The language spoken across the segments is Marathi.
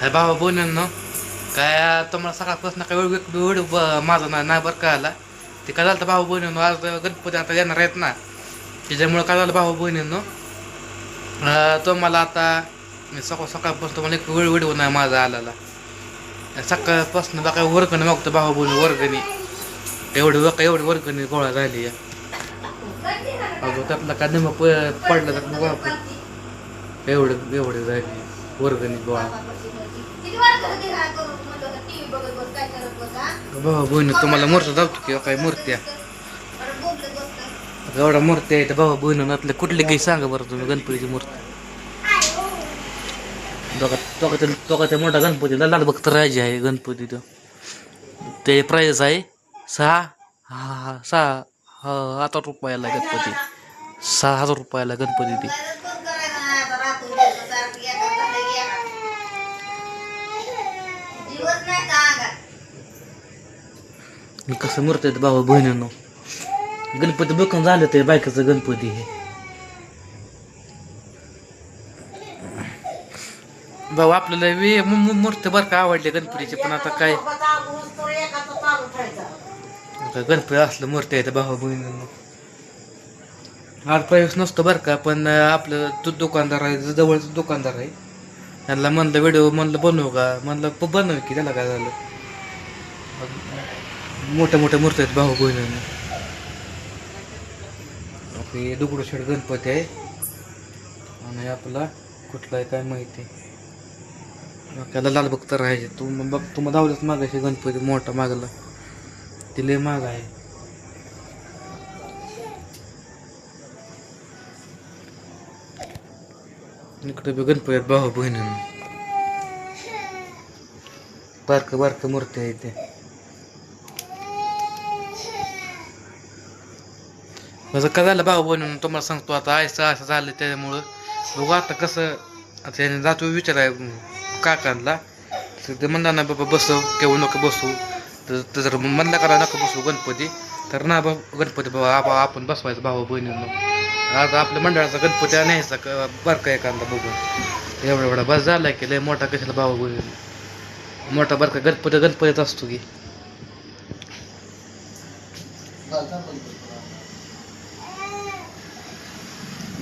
हाय भावा ना काय तुम्हाला सकाळपासून काय वेळ वेळ माझं ना नाही बरं का आला ते काय झालं भाऊ बहिणीनं आज गणपती आता येणार आहेत ना. त्याच्यामुळं काय झालं भाऊ बहिणीनं तो मला आता मी सकाळ सकाळपासून तुम्हाला एक वेळ वेळ नाही माझा आलेला. सकाळपासून बघा वर्गणी मागतो भाऊ बहिणी वर्गणी. एवढी बघा एवढी वर्गणी गोळा झाली आहे. अगं त्यातला काय निम पडलं तर एवढं एवढं एवढी झाली. वर्गणी गोळा भाऊ बहिणी तुम्हाला मूर्ती दावतो की काय मूर्त्या? एवढ्या मूर्ती आहेत. भाऊ बहिणीतल्या कुठली काही सांगा बरं तुम्ही गणपतीची मूर्ती. दोघा दोघा दोघा त्या मोठा गणपतीला लाल भक्त राजे आहे गणपती तो ते प्राईज आहे सहा हा हा सहा हा हजार रुपयाला आहे गणपती. सहा हजार रुपयाला गणपती ती मी कसं मूर्ती आहेत भाऊ बहिणीनं. गणपती बुकून झालं ते बायकाचं गणपती हे. भाऊ आपल्याला मूर्ती बरं का आवडली गणपतीची पण आता काय? आता गणपती असलं मूर्ती आहे भाऊ बहिणीनं. आज प्रवेश नसतो बरं का पण आपलं तो दुकानदार आहे जवळचं दुकानदार आहे त्यांना म्हणलं व्हिडिओ म्हणलं बनवू का? म्हणलं प- बनव की त्याला काय झालं? मोठ्या मोठ्या मूर्ती आहेत भाऊ बहिणीनं. आपली दुगडूशेठ गणपती आहे. आणि आपला कुठला आहे काय माहिती. त्याला लाल भक्त राहायचे तू मग बघ तुम्हाला धावलंच मागायचे गणपती मोठा मागला. तिले माग आहे. इकडे बी गणपती आहेत भाऊ बहिणीनं बारक बारक मूर्ती आहे ते माझं काय झालं भाऊ बनवून तुम्हाला सांगतो आता आयचं असं झालं त्याच्यामुळं बघू आता कसं आता त्याने जातो आहे काकांना तर ते म्हणणार ना बाबा बसव केव्हा नको बसू तर तर जर म्हणला करा नको बसू गणपती तर ना बाबा गणपती बाबा आबा आपण बसवायचं भाऊ बहिणीनं आता आपल्या मंडळाचा गणपती न्यायचा बरं बारका एखादा बघून. एवढा एवढा. बस झाला की लय मोठा कशाला भाऊ मोठा मोठा का गणपती गणपतीत असतो की.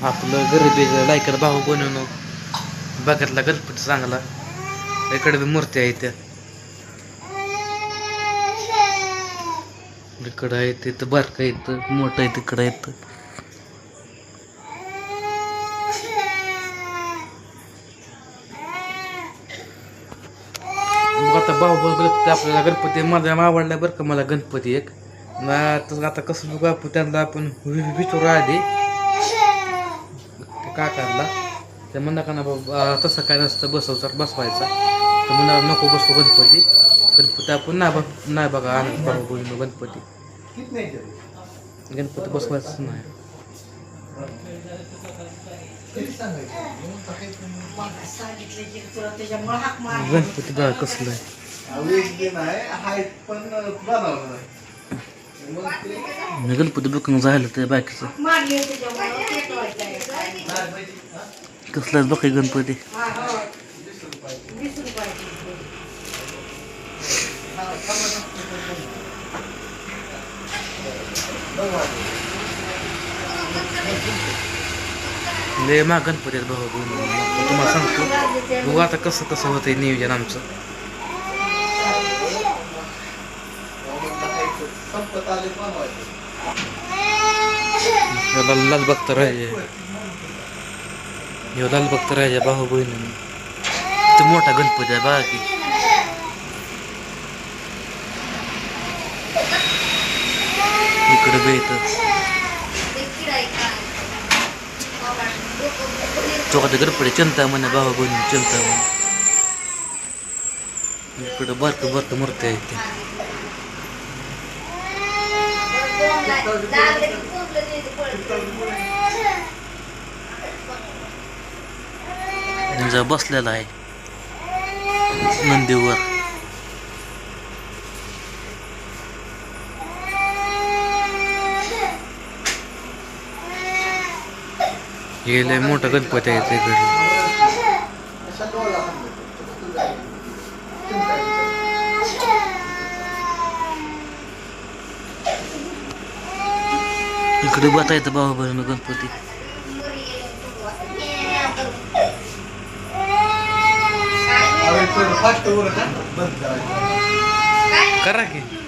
आपलं गरिबी लायकर भाऊ बनवणं. बघितला गणपती चांगला. इकडे बी मूर्ती आहे त्या इकडं आहे तिथं बारकं येतं मोठं आहे तिकडं येतं आता भाऊ बघ आपल्याला गणपती माझ्या आवडला बरं का मला गणपती एक. ना तर आता कसं बघू आपण त्यांना आपण विचारू आधी. काकांना ते म्हणा का ना बाबा तसं काय नसतं बसव तर बसवायचा. तर म्हणा नको बसवू गणपती. गणपती आपण नाही बघ नाही बघा आनंद भाऊ बहिणी गणपती. गणपती बसवायचं नाही. गणपती बघा कसलं आहे मी गणपती बुकिंग झालं ते बाकीचं कसलं आहे बघा गणपती लय मा गणपती आहेत भाऊ बहिणी तुम्हाला सांगतो बघू आता कसं कसं होतंय नियोजन आमचं. लाल भक्त राजे ह्यो लाल भक्त राजा भाऊ बहिणी ते मोठा गणपती आहे बा की. इकडे बेतच येतं तो आता गणपती चिंता म्हणे भाऊ बहिणी चिंता म्हणे. इकडे बारक मूर्ती आहे ते. बसलेला आहे. नंदीवर. हे लय मोठा गणपती आहे इकडे इकडे बतायचं बाहुबलीनं गणपती. करा की.